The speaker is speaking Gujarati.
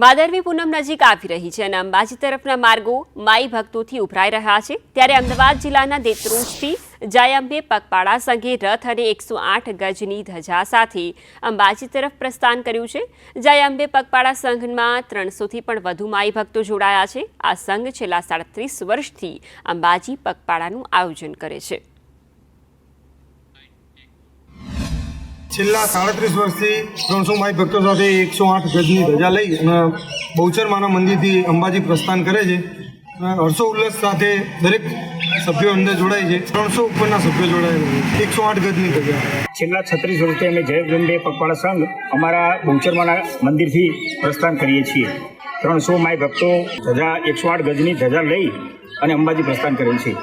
ભાદરવી પૂનમ નજીક આવી રહી છે અને અંબાજી તરફના માર્ગો માઈ ભક્તોથી ઉભરાઈ રહ્યા છે. ત્યારે અમદાવાદ જિલ્લાના દેત્રોજથી અંબે પગપાળા સંઘે રથ અને એકસો આઠ ગજની ધજા સાથે અંબાજી તરફ પ્રસ્થાન કર્યું છે. જય અંબે પગપાળા સંઘમાં ત્રણસોથી પણ વધુ માઈ ભક્તો જોડાયા છે. આ સંઘ છેલ્લા સાડત્રીસ વર્ષથી અંબાજી પગપાળાનું આયોજન કરે છે. છેલ્લા સાડત્રીસ વર્ષથી ત્રણસો માઈ ભક્તો સાથે એકસો આઠ ગજની ધજા લઈ અને બહુચરમાના મંદિરથી અંબાજી પ્રસ્થાન કરે છે. હર્ષો ઉલ્લાસ સાથે દરેક સભ્યો અંદર જોડાય છે. ત્રણસો ઉપરના સભ્યો જોડાયેલા છે. એકસો આઠ ગજની ધજા. છેલ્લા છત્રીસ વર્ષથી અમે જય ગંડે પગપાળા સંઘ અમારા બહુચરમાના મંદિરથી પ્રસ્થાન કરીએ છીએ. ત્રણસો માય ભક્તો ધજા, એકસો આઠ ગજની ધજા લઈ અને અંબાજી પ્રસ્થાન કરેલ છે.